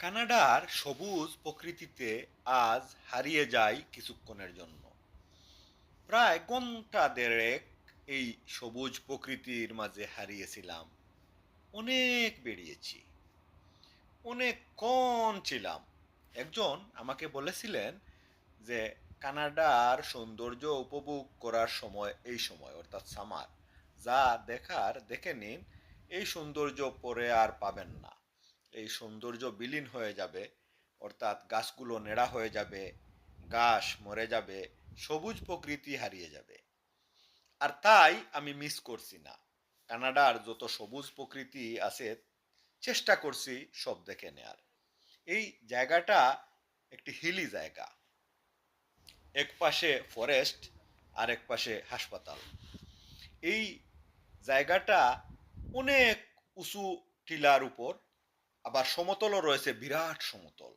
কানাডার সবুজ প্রকৃতিতে আজ হারিয়ে যায় কিছুক্ষণের জন্য। প্রায় ঘণ্টা দেড়েক এই সবুজ প্রকৃতির মাঝে হারিয়েছিলাম। অনেক বেরিয়েছি। অনেক কম ছিলাম। একজন আমাকে বলেছিলেন যে, কানাডার সৌন্দর্য উপভোগ করার সময়, এই সময়, অর্থাৎ সামার, যা দেখার, দেখে নিন, এই সৌন্দর্য পরে আর পাবেন না। এই সৌন্দর্য বিলীন হয়ে যাবে, অর্থাৎ গাছগুলো নেড়া হয়ে যাবে, ঘাস মরে যাবে, সবুজ প্রকৃতি হারিয়ে যাবে। আর তাই আমি মিস করছি না। কানাডার যত সবুজ প্রকৃতি আছে, চেষ্টা করছি সব দেখে নেয়ার। এই জায়গাটা একটি হিলি জায়গা। এক পাশে ফরেস্ট আর এক পাশে হাসপাতাল। এই জায়গাটা অনেক উঁচু টিলার উপর আবার সমতলও রয়েছে, বিরাট সমতল।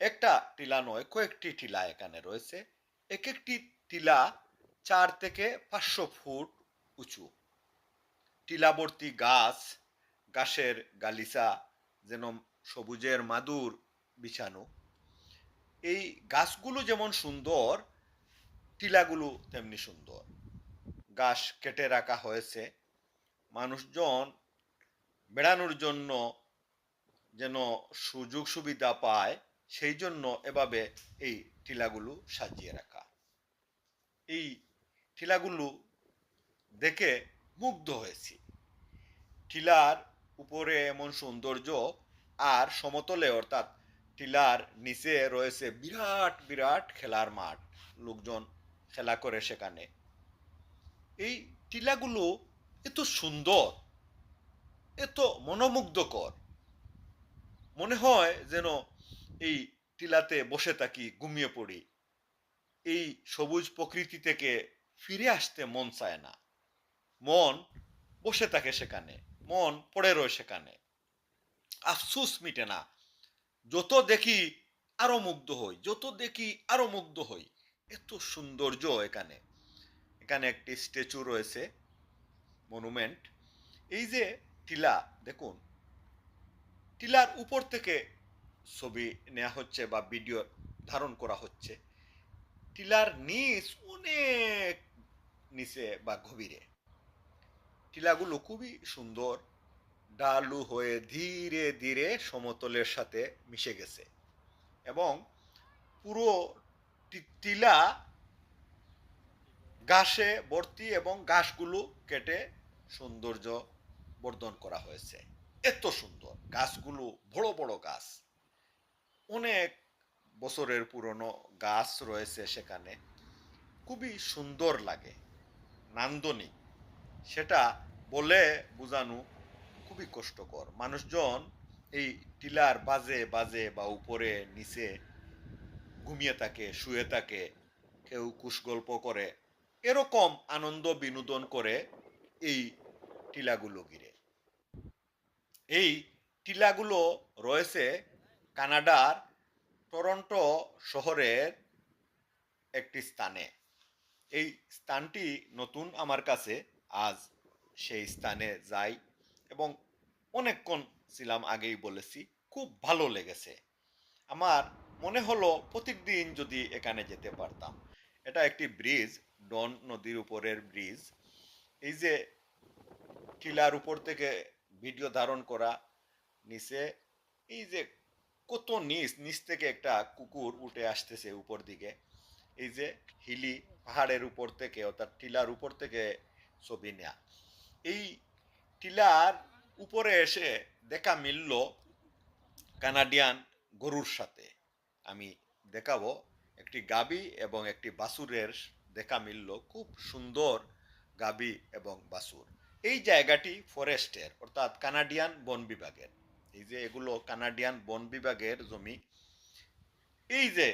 একটা টিলা নয়, কয়েকটি টিলা এখানে রয়েছে। এক একটি টিলা চার থেকে পাঁচশো ফুট উঁচু। টিলাবর্তী গাছ, গাছের গালিচা যেন সবুজের মাদুর বিছানো। এই গাছগুলো যেমন সুন্দর, টিলাগুলো তেমনি সুন্দর। গাছ কেটে রাখা হয়েছে। মানুষজন বেড়ানোর জন্য যেন সুযোগ সুবিধা পায়, সেই জন্য এভাবে এই টিলাগুলো সাজিয়ে রাখা। এই টিলাগুলো দেখে মুগ্ধ হয়েছি। টিলার উপরে এমন সৌন্দর্য আর সমতলে অর্থাৎ টিলার নিচে রয়েছে বিরাট বিরাট খেলার মাঠ, লোকজন খেলা করে সেখানে। এই টিলাগুলো এত সুন্দর, এত মনোমুগ্ধকর। মনে হয় যেন এই টিলাতে বসে থাকি, ঘুমিয়ে পড়ি। এই সবুজ প্রকৃতি থেকে ফিরে আসতে মন চায় না। মন বসে থাকে সেখানে, মন পড়ে রয় সেখানে। আফসুস মিটে না। যত দেখি আরও মুগ্ধ হই, যত দেখি আরও মুগ্ধ হই, এত সৌন্দর্য এখানে। এখানে একটি স্ট্যাচু রয়েছে, মনুমেন্ট। এই যে টিলা, দেখুন টিলার উপর থেকে ছবি নেওয়া হচ্ছে বা ভিডিও ধারণ করা হচ্ছে। টিলার নিচ অনেক নিচে বা গভীরে। টিলাগুলো খুবই সুন্দর, ডালু হয়ে ধীরে ধীরে সমতলের সাথে মিশে গেছে এবং পুরো টিলা ঘাসে ভর্তি এবং ঘাসগুলো কেটে সৌন্দর্য বর্ধন করা হয়েছে। এত সুন্দর। গাছগুলো বড় বড় গাছ। অনেক বছরের পুরনো গাছ রয়েছে সেখানে। খুবই সুন্দর লাগে। নান্দনিক। সেটা বলে বোঝানো খুবই কষ্টকর। মানুষজন এই টিলার বাজে বাজে বা উপরে, নিচে ঘুমিয়ে থাকে, শুয়ে থাকে, কেউ কুশ গল্প করে। এরকম আনন্দ বিনোদন করে এই টিলাগুলো ঘিরে। এই টিলাগুলো রয়েছে কানাডার টরন্টো শহরের একটি স্থানে। এই স্থানটি নতুন আমার কাছে। আজ সেই স্থানে যাই এবং অনেকক্ষণ ছিলাম আগেই বলেছি, খুব ভালো লেগেছে। আমার মনে হলো প্রত্যেকদিন যদি এখানে যেতে পারতাম। এটা একটি ব্রিজ, ডন নদীর উপরের ব্রিজ। এই যে টিলার উপর থেকে ভিডিও ধারণ করা নিচে, এই যে কত নিচ নিচ থেকে একটা কুকুর উঠে আসতেছে উপর দিকে। এই যে হিলি পাহাড়ের উপর থেকে, অর্থাৎ টিলার উপর থেকে ছবি নেয়া। এই টিলার উপরে এসে দেখা মিলল কানাডিয়ান গরুর সাথে। আমি দেখাবো, একটি গাবি এবং একটি বাসুরের দেখা মিলল। খুব সুন্দর গাবি এবং বাসুর। এই জায়গাটি ফরেস্টের, অর্থাৎ কানাডিয়ান বন বিভাগের। এই যে এগুলো কানাডিয়ান বন বিভাগের জমি, এই যে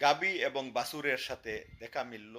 গাবি এবং বাসুরের সাথে দেখা মিলল।